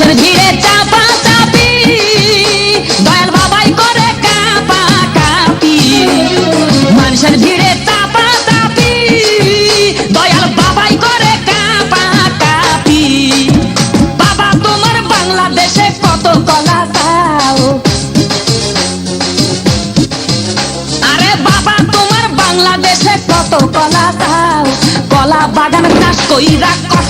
মানুষের ভিড়ে চাপা চাপি, দয়াল বাবাই করে কাপা কাপি। মানুষের ভিড়ে চাপা চাপি, দয়াল বাবাই করে কাপা কাপি। বাবা, তোমার বাংলাদেশে কত কলা তাও আরে বাবা, তোমার বাংলাদেশে কত কলা তাও কলা বাগান চাষ কইরা কষ্ট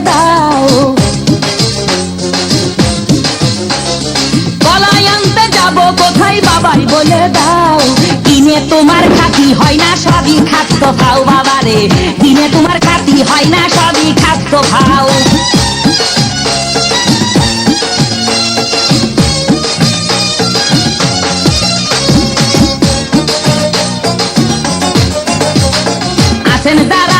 দাও। আনতে যাব কোথায় বাবাই বলে দাও। তোমার খাতি হয় না সবই খাদ্য খাও বাবা রে কিনে তোমার খাতি হয় না সবই খাদ্য খাও আছেন তারা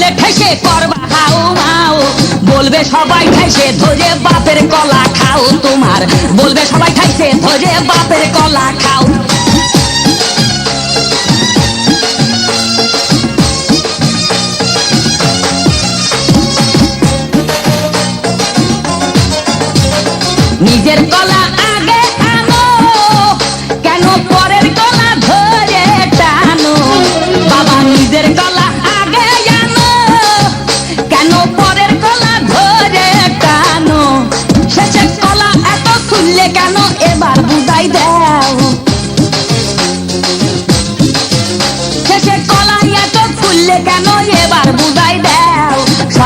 ধরলে ঠেসে করবা হাউ মাউ বলবে সবাই খাইছে ধরে বাপের কলা খাও তোমার। বলবে সবাই খাইছে ধরে বাপের কলা খাও। নিজের কলা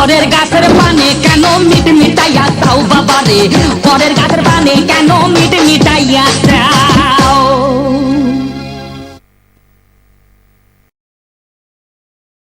পরের গাছের পানে কেন মিট মিটাইয়া তাও বাবারে? পরের গাছের পানে